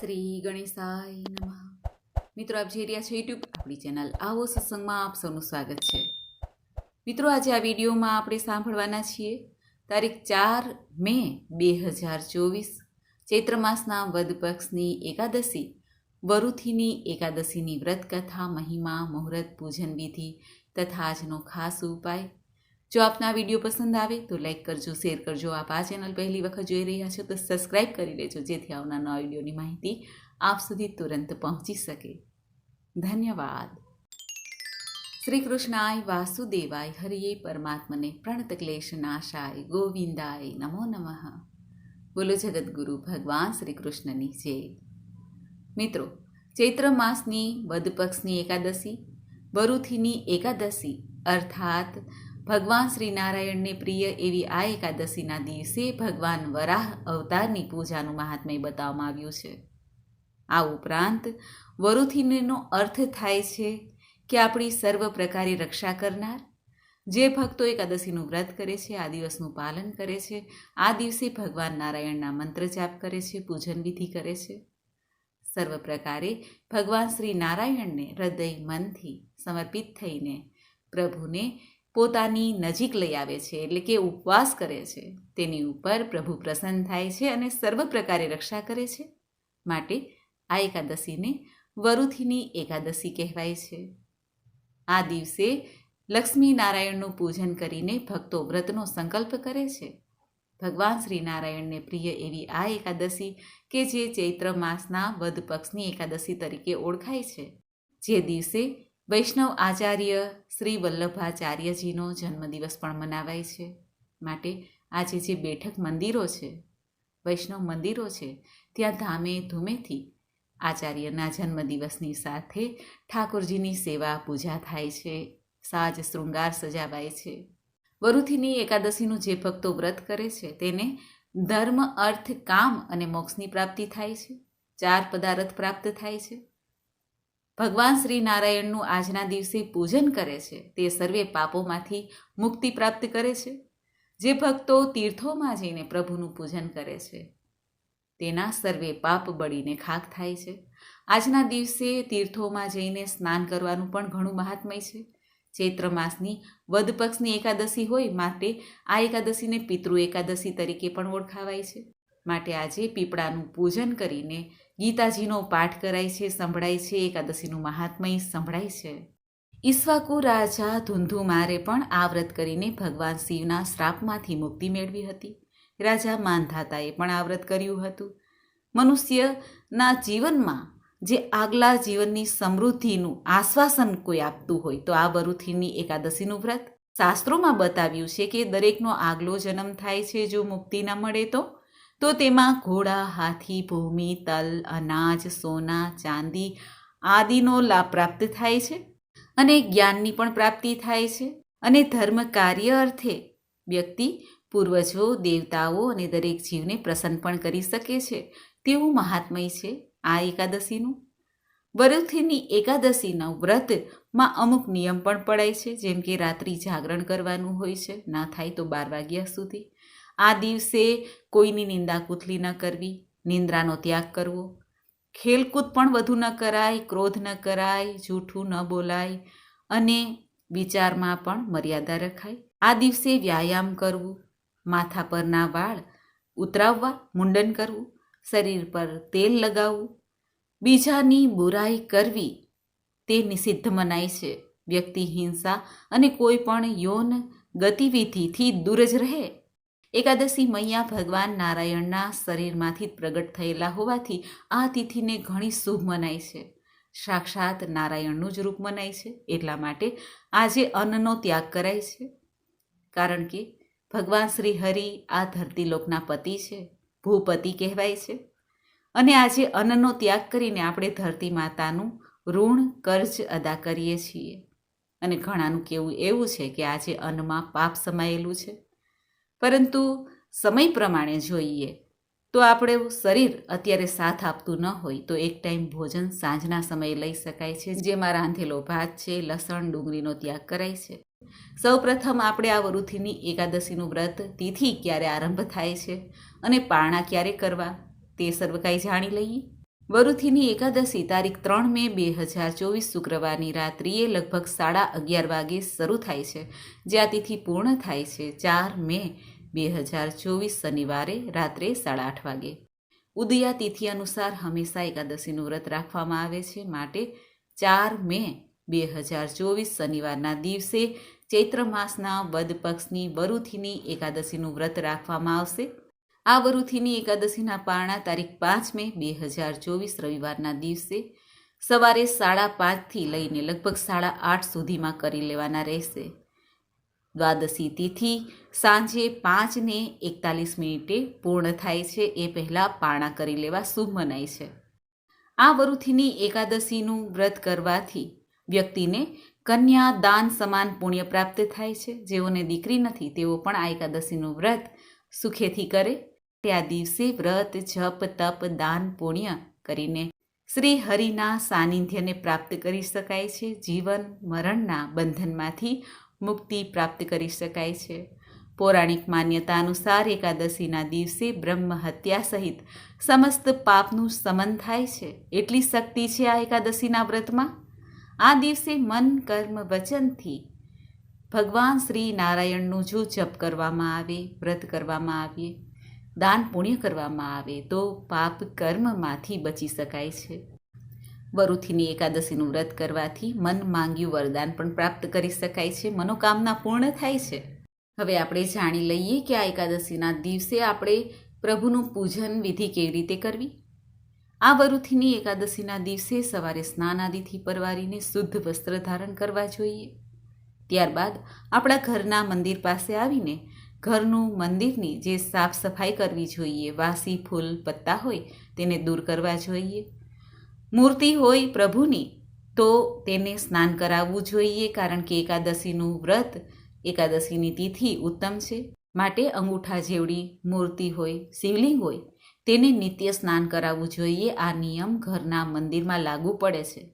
શ્રી ગણેશાય નમઃ. મિત્રો, આપ જે રહ્યા છો યુટ્યુબ આપણી ચેનલ આવો સત્સંગમાં આપ સૌનું સ્વાગત છે. મિત્રો, આજે આ વિડીયોમાં આપણે સાંભળવાના છીએ તારીખ ચાર મે બે હજાર ચોવીસ, ચૈત્ર માસના વદ પક્ષની એકાદશી, વરુથીની એકાદશીની વ્રત કથા મહિમા, મુહૂર્ત, પૂજન વિધિ તથા આજનો ખાસ ઉપાય જો આપને વીડિયો પસંદ આવે તો લાઈક કરજો, શેર કરજો. આપ આ ચેનલ પહેલી વખત જોઈ રહ્યા છો તો સબસ્ક્રાઈબ કરી લેજો, જેથી આવનાર વિડીયોની માહિતી આપ સુધી તુરંત પહોંચી શકે. ધન્યવાદ. શ્રી કૃષ્ણાય વાસુદેવાય હરિયે પરમાત્મને પ્રણત ક્લેશ નાશાય ગોવિંદાય નમો નમઃ. બોલો જગદગુરુ ભગવાન શ્રી કૃષ્ણની જય. મિત્રો, ચૈત્ર માસની વદ પક્ષની એકાદશી બરુથીની એકાદશી, અર્થાત ભગવાન શ્રી નારાયણને પ્રિય એવી આ એકાદશીના દિવસે ભગવાન વરાહ અવતારની પૂજાનું મહાત્મ્ય બતાવવામાં આવ્યું છે. આ ઉપરાંત વરુથિનીનો અર્થ થાય છે કે આપણી સર્વ પ્રકારે રક્ષા કરનાર, જે ભક્તો એકાદશીનું વ્રત કરે છે, આ દિવસનું પાલન કરે છે, આ દિવસે ભગવાન નારાયણના મંત્ર જાપ કરે છે, પૂજન વિધિ કરે છે. સર્વ પ્રકારે ભગવાન શ્રી નારાયણને હૃદય મનથી સમર્પિત થઈને પ્રભુને પોતાની નજીક લઈ આવે છે, એટલે કે ઉપવાસ કરે છે. તેની ઉપર પ્રભુ પ્રસન્ન થાય છે અને સર્વ પ્રકારે રક્ષા કરે છે. માટે આ એકાદશીને વરુથીની એકાદશી કહેવાય છે. આ દિવસે લક્ષ્મી નારાયણનું પૂજન કરીને ભક્તો વ્રતનો સંકલ્પ કરે છે. ભગવાન શ્રી નારાયણને પ્રિય એવી આ એકાદશી કે જે ચૈત્ર માસના વધ પક્ષની એકાદશી તરીકે ઓળખાય છે. જે દિવસે વૈષ્ણવ આચાર્ય શ્રી વલ્લભાચાર્યજીનો જન્મદિવસ પણ મનાવાય છે. માટે આજે જે બેઠક મંદિરો છે, વૈષ્ણવ મંદિરો છે, ત્યાં ધામે ધૂમેથી આચાર્યના જન્મદિવસની સાથે ઠાકોરજીની સેવા પૂજા થાય છે, સાજ શૃંગાર સજાવાય છે. વરુથીની એકાદશીનું જે ભક્તો વ્રત કરે છે, તેને ધર્મ, અર્થ, કામ અને મોક્ષની પ્રાપ્તિ થાય છે. ચાર પદાર્થ પ્રાપ્ત થાય છે. ભગવાન શ્રી નારાયણનું આજના દિવસે પૂજન કરે છે. તે સર્વે પાપોમાંથી મુક્તિ પ્રાપ્ત કરે છે. જે ભક્તો તીર્થોમાં જઈને પ્રભુનું પૂજન કરે છે, તેના સર્વે પાપ બળીને ખાક થાય છે. આજના દિવસે તીર્થોમાં જઈને સ્નાન કરવાનું પણ ઘણું મહાત્મય છે. ચૈત્ર માસની વદ પક્ષની એકાદશી હોય માટે આ એકાદશીને પિતૃ એકાદશી તરીકે પણ ઓળખાવાય છે. માટે આજે પીપળાનું પૂજન કરીને ગીતાજીનો પાઠ કરાય છે, સંભળાય છે, એકાદશીનું મહાત્મય સંભળાય છે. ઈશ્વાકુ રાજા ધુંધુમારે પણ આ વ્રત કરીને ભગવાન શિવના શ્રાપમાંથી મુક્તિ મેળવી હતી. રાજા માનધાતાએ પણ આ વ્રત કર્યું હતું. મનુષ્યના જીવનમાં જે આગલા જીવનની સમૃદ્ધિનું આશ્વાસન કોઈ આપતું હોય તો આ બરુથીની એકાદશીનું વ્રત શાસ્ત્રોમાં બતાવ્યું છે કે દરેકનો આગલો જન્મ થાય છે, જો મુક્તિ ન મળે તો તો તેમાં ઘોડા, હાથી, ભૂમિ, તલ, અનાજ, સોના, ચાંદી આદિનો લાભ પ્રાપ્ત થાય છે અને જ્ઞાનની પણ પ્રાપ્તિ થાય છે. અને ધર્મ કાર્ય અર્થે વ્યક્તિ, પૂર્વજો, દેવતાઓ અને દરેક જીવને પ્રસન્ન પણ કરી શકે છે. તેવું મહાત્મય છે આ એકાદશીનું. વરુથીની એકાદશીના વ્રતમાં અમુક નિયમ પણ પડાય છે, જેમ કે રાત્રિ જાગરણ કરવાનું હોય છે, ના થાય તો બાર વાગ્યા સુધી. આ દિવસે કોઈની નિંદા કૂથલી ન કરવી, નિંદ્રાનો ત્યાગ કરવો. ખેલકૂદ પણ વધુ ન કરાય, ક્રોધ ન કરાય, જૂઠું ન બોલાય અને વિચારમાં પણ મર્યાદા રખાય. આ દિવસે વ્યાયામ કરવું, માથા પરના વાળ ઉતરાવવા, મુંડન કરવું, શરીર પર તેલ લગાવવું, બીજાની બુરાઈ કરવી, તે નિષિદ્ધ મનાય છે. વ્યક્તિ હિંસા અને કોઈ પણ યૌન ગતિવિધિથી દૂર જ રહે. એકાદશી મૈયા ભગવાન નારાયણના શરીરમાંથી પ્રગટ થયેલા હોવાથી આ તિથિને ઘણી શુભ મનાય છે. સાક્ષાત નારાયણનું જ રૂપ મનાય છે. એટલા માટે આજે અન્નનો ત્યાગ કરાય છે. કારણ કે ભગવાન શ્રી હરિ આ ધરતીલોકના પતિ છે. ભૂપતિ કહેવાય છે. અને આજે અન્નનો ત્યાગ કરીને આપણે ધરતી માતાનું ઋણ, કર્જ અદા કરીએ છીએ. અને ઘણાનું કેવું એવું છે કે આજે અન્નમાં પાપ સમાયેલું છે. પરંતુ સમય પ્રમાણે જોઈએ તો આપણે શરીર અત્યારે સાથ આપતું ન હોય તો એક ટાઈમ ભોજન સાંજના સમયે લઈ શકાય છે જેમાં રાંધેલો ભાત છે, લસણ, ડુંગળીનો ત્યાગ કરાય છે. સૌ પ્રથમ આપણે આ વરુથીની એકાદશીનું વ્રત તિથિ ક્યારે આરંભ થાય છે અને પારણા ક્યારે કરવા તે સર્વ કાંઈ જાણી લઈએ. વરુથીની એકાદશી તારીખ ત્રણ મે બે હજાર ચોવીસ શુક્રવારની રાત્રિએ લગભગ સાડા અગિયાર વાગે શરૂ થાય છે. જ્યાં તિથિ પૂર્ણ થાય છે ચાર મે બે હજાર ચોવીસ શનિવારે રાત્રે સાડા આઠ વાગે. ઉદયા તિથિ અનુસાર હંમેશા એકાદશીનું વ્રત રાખવામાં આવે છે. માટે ચાર મે બે હજાર ચોવીસ શનિવારના દિવસે ચૈત્ર માસના વદ પક્ષની વરુથીની એકાદશીનું વ્રત રાખવામાં આવશે. આ વરુથીની એકાદશીના પારણા તારીખ પાંચ મે બે હજાર ચોવીસ રવિવારના દિવસે સવારે સાડા પાંચથી લઈને લગભગ સાડા આઠ સુધીમાં કરી લેવાના રહેશે. દ્વાદશી તિથિ સાંજે પાંચને એકતાલીસ મિનિટે પૂર્ણ થાય છે. એ પહેલાં પારણા કરી લેવા શુભ મનાય છે. આ વરુથીની એકાદશીનું વ્રત કરવાથી વ્યક્તિને કન્યા દાન સમાન પુણ્ય પ્રાપ્ત થાય છે. જેઓને દીકરી નથી, તેઓ પણ આ એકાદશીનું વ્રત સુખેથી કરે તે આ દિવસે વ્રત, જપ, તપ, દાન, પુણ્ય કરીને શ્રી હરિના સાનિધ્યને પ્રાપ્ત કરી શકાય છે. જીવન મરણના બંધનમાંથી મુક્તિ પ્રાપ્ત કરી શકાય છે. પૌરાણિક માન્યતા અનુસાર એકાદશીના દિવસે બ્રહ્મ હત્યા સહિત સમસ્ત પાપનું સમન થાય છે. એટલી શક્તિ છે આ એકાદશીના વ્રતમાં? આ દિવસે મન, કર્મ, વચનથી ભગવાન શ્રી નારાયણનું જો જપ કરવામાં આવે, વ્રત કરવામાં આવે. દાન પુણ્ય કરવામાં આવે તો પાપ કર્મમાંથી બચી શકાય છે. વરુથીની એકાદશીનું વ્રત કરવાથી મન માંગ્યું વરદાન પણ પ્રાપ્ત કરી શકાય છે. મનોકામના પૂર્ણ થાય છે. હવે આપણે જાણી લઈએ કે આ એકાદશીના દિવસે આપણે પ્રભુનું પૂજન વિધિ કેવી રીતે કરવી? આ વરુથીની એકાદશીના દિવસે સવારે સ્નાન આદિથી પરવારીને શુદ્ધ વસ્ત્ર ધારણ કરવા જોઈએ. ત્યારબાદ આપણા ઘરના મંદિર પાસે આવીને ઘરનું મંદિરની જે સાફ સફાઈ કરવી જોઈએ, વાસી ફૂલ, પત્તા હોય, તેને દૂર કરવા જોઈએ. મૂર્તિ હોય પ્રભુની, તો તેને સ્નાન કરાવવું જોઈએ, કારણ કે એકાદશીનું વ્રત, એકાદશીની તિથિ ઉત્તમ છે. માટે અંગૂઠા જેવડી મૂર્તિ હોય, શિવલિંગ હોય, તેને નિત્ય સ્નાન કરાવવું જોઈએ. આ નિયમ ઘરના મંદિરમાં લાગુ પડે છે.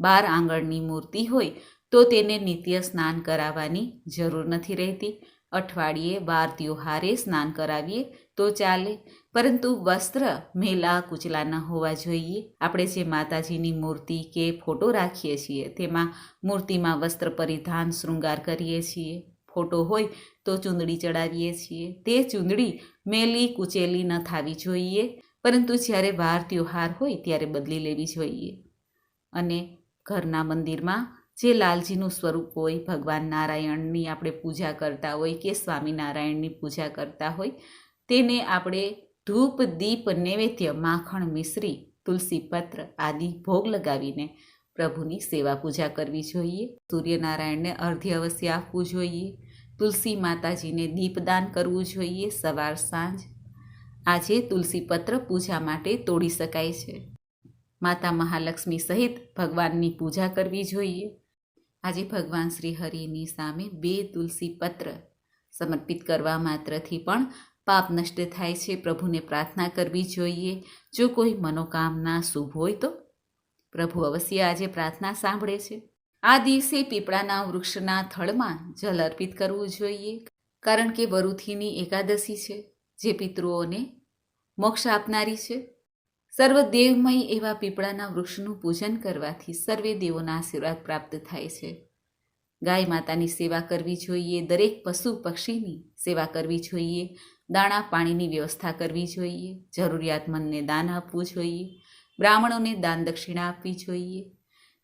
બાર આંગણની મૂર્તિ હોય, તો તેને નિત્ય સ્નાન કરાવવાની જરૂર નથી રહેતી. અઠવાડિયે વાર ત્યોહારે સ્નાન કરાવીએ તો ચાલે. પરંતુ વસ્ત્ર મેલા કૂચલા ન હોવા જોઈએ. આપણે જે માતાજીની મૂર્તિ કે ફોટો રાખીએ છીએ, તેમાં મૂર્તિમાં વસ્ત્ર પરિધાન શૃંગાર કરીએ છીએ. ફોટો હોય તો ચૂંદડી ચડાવીએ છીએ. તે ચૂંદડી મેલી કૂચેલી ન થવી જોઈએ, પરંતુ જ્યારે વાર ત્યોહાર હોય ત્યારે બદલી લેવી જોઈએ. અને ઘરના મંદિરમાં જે લાલજીનું સ્વરૂપ હોય, ભગવાન નારાયણની આપણે પૂજા કરતા હોય કે સ્વામિનારાયણની પૂજા કરતા હોય, તેને આપણે ધૂપ, દીપ, નૈવેદ્ય, માખણ, મિશ્રી, તુલસી પત્ર આદિ ભોગ લગાવીને પ્રભુની સેવા પૂજા કરવી જોઈએ. સૂર્યનારાયણને અર્ધ્ય અવશ્ય આપવું જોઈએ. તુલસી માતાજીને દીપદાન કરવું જોઈએ સવાર સાંજ. આજે તુલસી પત્ર પૂજા માટે તોડી શકાય છે. માતા મહાલક્ષ્મી સહિત ભગવાનની પૂજા કરવી જોઈએ. આજે ભગવાન શ્રી હરિની સામે બે તુલસી પત્ર સમર્પિત કરવા માત્રથી પણ પાપ નષ્ટ થાય છે. પ્રભુને પ્રાર્થના કરવી જોઈએ. જો કોઈ મનોકામના શુભ હોય તો પ્રભુ અવશ્ય આજે પ્રાર્થના સાંભળે છે. આ દિવસે પીપળાના વૃક્ષના થળમાં જલ અર્પિત કરવું જોઈએ. કારણ કે વરુથીની એકાદશી છે. જે પિતૃઓને મોક્ષ આપનારી છે. સર્વ દેવમય એવા પીપળાના વૃક્ષનું પૂજન કરવાથી સર્વે દેવોના આશીર્વાદ પ્રાપ્ત થાય છે. ગાય માતાની સેવા કરવી જોઈએ, દરેક પશુ પક્ષીની સેવા કરવી જોઈએ, દાણા પાણીની વ્યવસ્થા કરવી જોઈએ જરૂરિયાતમંદને દાન આપવું જોઈએ, બ્રાહ્મણોને દાન દક્ષિણા આપવી જોઈએ.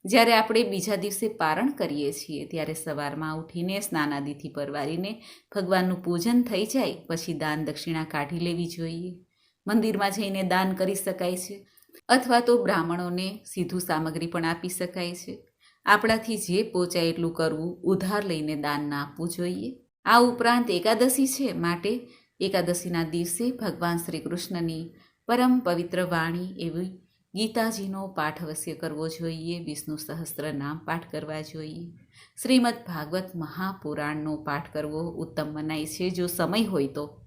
જ્યારે આપણે બીજા દિવસે પારણ કરીએ છીએ, ત્યારે સવારમાં ઉઠીને સ્નાનાદિથી પરવારીને ભગવાનનું પૂજન થઈ જાય, પછી દાન દક્ષિણા કાઢી લેવી જોઈએ. મંદિરમાં જઈને દાન કરી શકાય છે અથવા તો બ્રાહ્મણોને સીધું સામગ્રી પણ આપી શકાય છે. આપણાથી જે પહોંચાય એટલું કરવું, ઉધાર લઈને દાન ના આપવું જોઈએ. આ ઉપરાંત એકાદશી છે માટે એકાદશીના દિવસે ભગવાન શ્રી કૃષ્ણની પરમ પવિત્ર વાણી એવી ગીતાજીનો પાઠ અવશ્ય કરવો જોઈએ, વિષ્ણુ સહસ્ત્ર નામ પાઠ કરવા જોઈએ. શ્રીમદ ભાગવત મહાપુરાણનો પાઠ કરવો ઉત્તમ મનાય છે, જો સમય હોય તો.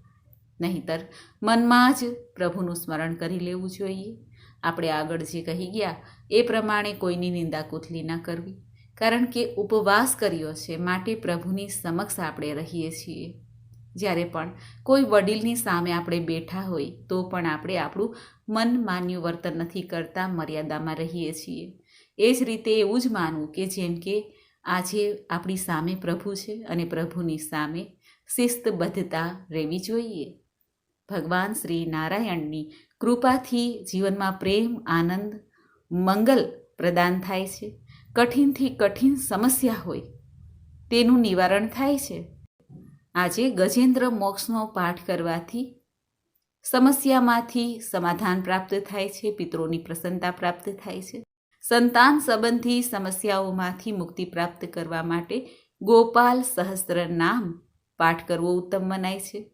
નહીંતર મનમાં જ પ્રભુનું સ્મરણ કરી લેવું જોઈએ. આપણે આગળ જે કહી ગયા, એ પ્રમાણે કોઈની નિંદા કુથલી ન કરવી, કારણ કે ઉપવાસ કર્યો છે માટે પ્રભુની સમક્ષ આપણે રહીએ છીએ. જ્યારે પણ કોઈ વડીલની સામે આપણે બેઠા હોય, તો પણ આપણે આપણું મન માન્યું વર્તન નથી કરતા મર્યાદામાં રહીએ છીએ. એ જ રીતે એવું જ માનવું કે જેમ કે આજે આપણી સામે પ્રભુ છે અને પ્રભુની સામે શિસ્તબદ્ધતા રહેવી જોઈએ. ભગવાન શ્રી નારાયણની કૃપાથી જીવનમાં પ્રેમ, આનંદ, મંગલ પ્રદાન થાય છે. કઠિનથી કઠિન સમસ્યા હોય તેનું નિવારણ થાય છે. આજે ગજેન્દ્ર મોક્ષનો પાઠ કરવાથી સમસ્યામાંથી સમાધાન પ્રાપ્ત થાય છે પિત્રોની પ્રસન્નતા પ્રાપ્ત થાય છે. સંતાન સંબંધી સમસ્યાઓમાંથી મુક્તિ પ્રાપ્ત કરવા માટે ગોપાલ સહસ્ત્ર નામ પાઠ કરવો ઉત્તમ મનાય છે.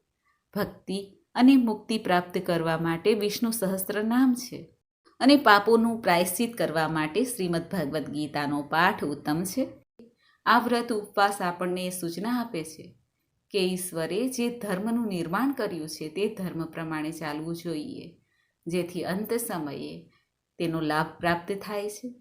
ભક્તિ અને મુક્તિ પ્રાપ્ત કરવા માટે વિષ્ણુ સહસ્ત્ર નામ છે. અને પાપોનું પ્રાયશ્ચિત કરવા માટે શ્રીમદ ભગવદ્ ગીતાનો પાઠ ઉત્તમ છે. આ વ્રત ઉપવાસ આપણને સૂચના આપે છે કે ઈશ્વરે જે ધર્મનું નિર્માણ કર્યું છે તે ધર્મ પ્રમાણે ચાલવું જોઈએ. જેથી અંત સમયે તેનો લાભ પ્રાપ્ત થાય છે.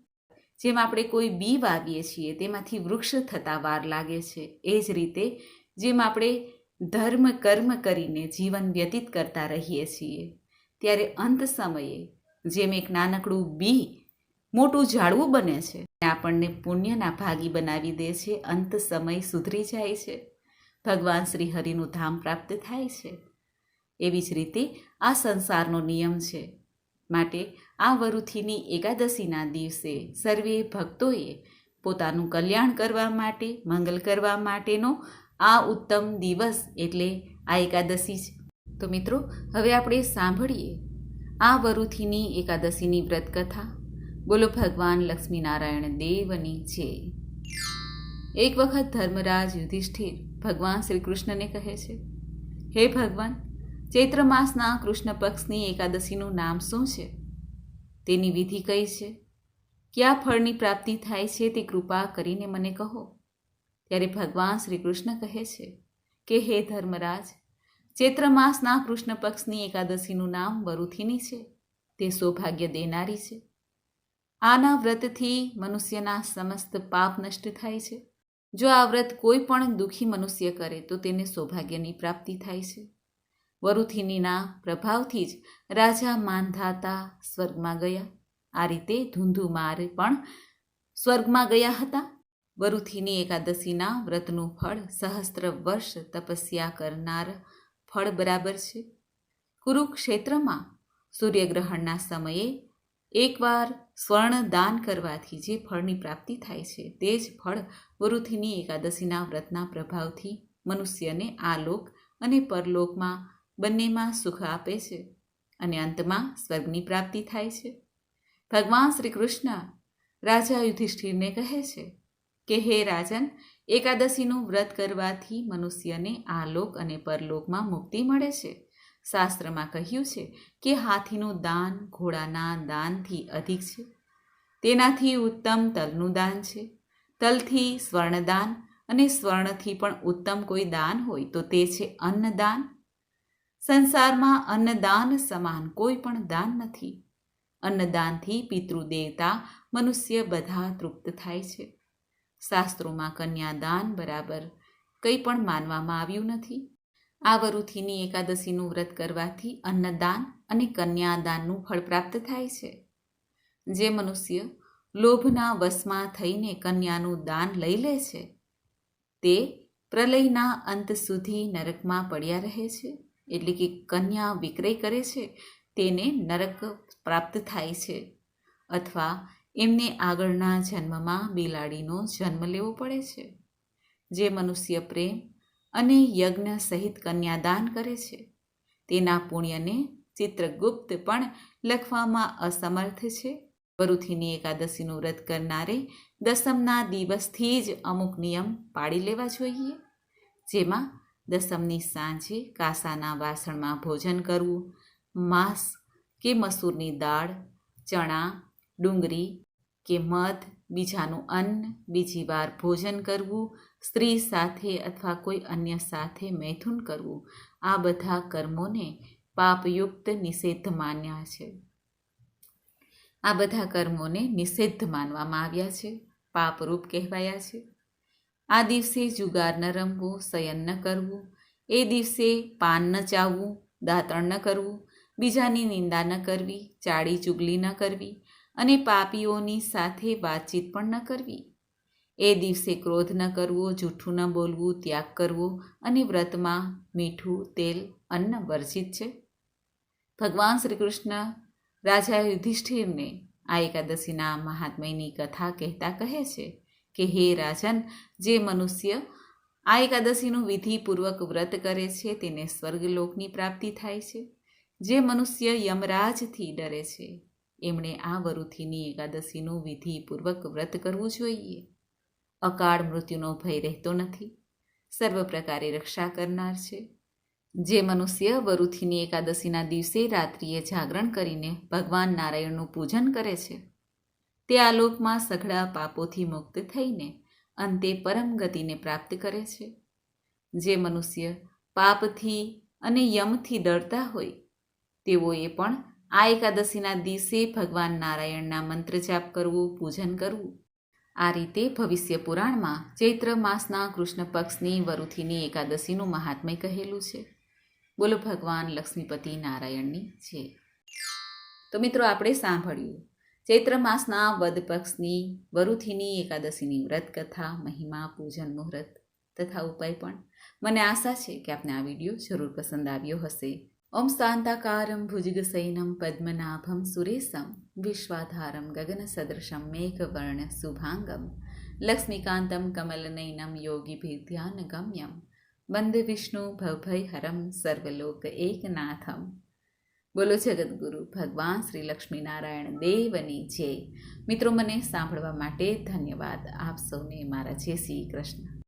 જેમ આપણે કોઈ બી વાવીએ છીએ તેમાંથી વૃક્ષ થતાં વાર લાગે છે. એ જ રીતે જેમ આપણે ધર્મ કર્મ કરીને જીવન વ્યતીત કરતા રહીએ છીએ. ત્યારે અંત સમયે જેમ એક નાનકડું બી મોટું ઝાડવું બને છે આપણને પુણ્યના ભાગી બનાવી દે છે, અંત સમય સુધરી જાય છે. ભગવાન શ્રી હરિનું ધામ પ્રાપ્ત થાય છે. એવી જ રીતે આ સંસારનો નિયમ છે. માટે આ વરુથીની એકાદશીના દિવસે સર્વે ભક્તોએ પોતાનું કલ્યાણ કરવા માટે, મંગલ કરવા માટેનો આ ઉત્તમ દિવસ એટલે આ એકાદશી છે તો મિત્રો, હવે આપણે સાંભળીએ આ વરુથીની એકાદશીની વ્રતકથા. બોલો ભગવાન લક્ષ્મીનારાયણ દેવની છે. એક વખત ધર્મરાજ યુધિષ્ઠિર ભગવાન શ્રી કૃષ્ણને કહે છે, હે ભગવાન, ચૈત્ર માસના કૃષ્ણ પક્ષની એકાદશીનું નામ શું છે? તેની વિધિ કઈ છે? કયા ફળની પ્રાપ્તિ થાય છે તે કૃપા કરીને મને કહો. ત્યારે ભગવાન શ્રી કૃષ્ણ કહે છે કે, હે ધર્મરાજ ચૈત્ર માસના કૃષ્ણ પક્ષની એકાદશીનું નામ વરુથિની છે. તે સૌભાગ્ય દેનારી છે. આના વ્રતથી મનુષ્યના સમસ્ત પાપ નષ્ટ થાય છે. જો આ વ્રત કોઈ પણ દુઃખી મનુષ્ય કરે, તો તેને સૌભાગ્યની પ્રાપ્તિ થાય છે. વરુથિનીના પ્રભાવથી જ રાજા માનધાતા સ્વર્ગમાં ગયા. આ રીતે ધુંધુમાર પણ સ્વર્ગમાં ગયા હતા. વરુથિની એકાદશીના વ્રતનું ફળ સહસ્ત્ર વર્ષ તપસ્યા કરનાર ફળ બરાબર છે. કુરુક્ષેત્રમાં સૂર્યગ્રહણના સમયે એકવાર સ્વર્ણ દાન કરવાથી જે ફળની પ્રાપ્તિ થાય છે તે જ ફળ વરુથીની એકાદશીના વ્રતના પ્રભાવથી મનુષ્યને આ લોક અને પરલોકમાં બંનેમાં સુખ આપે છે અને અંતમાં સ્વર્ગની પ્રાપ્તિ થાય છે. ભગવાન શ્રી કૃષ્ણ રાજા યુધિષ્ઠિરને કહે છે કે હે રાજન, એકાદશીનું વ્રત કરવાથી મનુષ્યને આ લોક અને પરલોકમાં મુક્તિ મળે છે. શાસ્ત્રમાં કહ્યું છે કે હાથીનું દાન ઘોડાના દાનથી અધિક છે. તેનાથી ઉત્તમ તલનું દાન છે. તલથી સ્વર્ણદાન અને સ્વર્ણથી પણ ઉત્તમ કોઈ દાન હોય તો તે છે અન્નદાન. સંસારમાં અન્નદાન સમાન કોઈ પણ દાન નથી. અન્નદાનથી પિતૃદેવતા મનુષ્ય બધા તૃપ્ત થાય છે. શાસ્ત્રોમાં કન્યાદાન બરાબર કંઈ પણ માનવામાં આવ્યું નથી. આ વરુથીની એકાદશીનું વ્રત કરવાથી અન્નદાન અને કન્યાદાનનું ફળ પ્રાપ્ત થાય છે. જે મનુષ્ય લોભના વશમાં થઈને કન્યાનું દાન લઈ લે છે, તે પ્રલયના અંત સુધી નરકમાં પડ્યા રહે છે, એટલે કે કન્યા વિક્રય કરે છે, તેને નરક પ્રાપ્ત થાય છે, અથવા એમને આગળના જન્મમાં બિલાડીનો જન્મ લેવો પડે છે, જે મનુષ્ય પ્રેમ અને યજ્ઞ સહિત કન્યાદાન કરે છે. તેના પુણ્યને ચિત્રગુપ્ત પણ લખવામાં અસમર્થ છે. વરુથીની એકાદશીનું વ્રત કરનારે દસમના દિવસથી જ અમુક નિયમ પાડી લેવા જોઈએ, જેમાં દસમની સાંજે કાસાના વાસણમાં ભોજન કરવું, માંસ કે મસૂરની દાળ, ચણા, ડુંગળી કે મધ, બીજાનું અન્ન, બીજી વાર ભોજન કરવું, સ્ત્રી સાથે અથવા કોઈ અન્ય સાથે મૈથુન કરવું, આ બધા કર્મોને પાપયુક્ત નિષેધ માન્યા છે. આ બધા કર્મોને નિષેધ માનવામાં આવ્યા છે, પાપરૂપ કહેવાયા છે. આ દિવસે જુગાર ન રમવો, શયન ન કરવું, એ દિવસે પાન ન ચાવવું, દાંતણ ન કરવું, બીજાની નિંદા ન કરવી ચાડી ચુગલી ન કરવી અને પાપીઓની સાથે વાતચીત પણ ન કરવી. એ દિવસે ક્રોધ ન કરવો, જૂઠું ન બોલવું, ત્યાગ કરવો અને વ્રતમાં મીઠું, તેલ, અન્ન વર્જિત છે. ભગવાન શ્રી કૃષ્ણ રાજા યુધિષ્ઠિરને આ એકાદશીના મહાત્મયની કથા કહેતા કહે છે કે, હે રાજન, જે મનુષ્ય આ એકાદશીનું વિધિપૂર્વક વ્રત કરે છે, તેને સ્વર્ગલોકની પ્રાપ્તિ થાય છે. જે મનુષ્ય યમરાજથી ડરે છે એમણે આ વરુથીની એકાદશીનું વિધિપૂર્વક વ્રત કરવું જોઈએ. અકાળ મૃત્યુનો ભય રહેતો નથી. સર્વ પ્રકારે રક્ષા કરનાર છે. જે મનુષ્ય વરુથીની એકાદશીના દિવસે રાત્રિએ જાગરણ કરીને ભગવાન નારાયણનું પૂજન કરે છે, તે આલોકમાં સઘળા પાપોથી મુક્ત થઈને અંતે પરમ ગતિને પ્રાપ્ત કરે છે. જે મનુષ્ય પાપથી અને યમથી ડરતા હોય, તેઓએ પણ આ એકાદશીના દિવસે ભગવાન નારાયણના મંત્ર જાપ કરવું, પૂજન કરવું. આ રીતે ભવિષ્ય પુરાણમાં ચૈત્ર માસના કૃષ્ણ પક્ષની વરુથીની એકાદશીનું મહાત્મય કહેલું છે. બોલો ભગવાન લક્ષ્મીપતિ નારાયણની છે તો મિત્રો, આપણે સાંભળ્યું. ચૈત્ર માસના વદ પક્ષની વરુથીની એકાદશીની વ્રત કથા મહિમા, પૂજન, મુહૂર્ત તથા ઉપાય પણ. મને આશા છે કે આપને આ વીડિયો જરૂર પસંદ આવ્યો હશે. ઓમ શાંતાકારમ ભુજગસૈનમ પદ્મનાભમ સુરેશમ વિશ્વાધારમ ગગનસદૃશમ મેઘવર્ણ શુભાંગમ લક્ષ્મીકાંતમ કમલનયનમ યોગીભિર્ધ્યાન ગમ્યમ વંદે વિષ્ણુ ભવભયહરમ સર્વલોક એકનાથમ બોલો જગદગુરુ ભગવાન શ્રી લક્ષ્મીનારાયણ દેવની જય મિત્રો મને સાંભળવા માટે ધન્યવાદ. આપ સૌને મારા જય શ્રી કૃષ્ણ.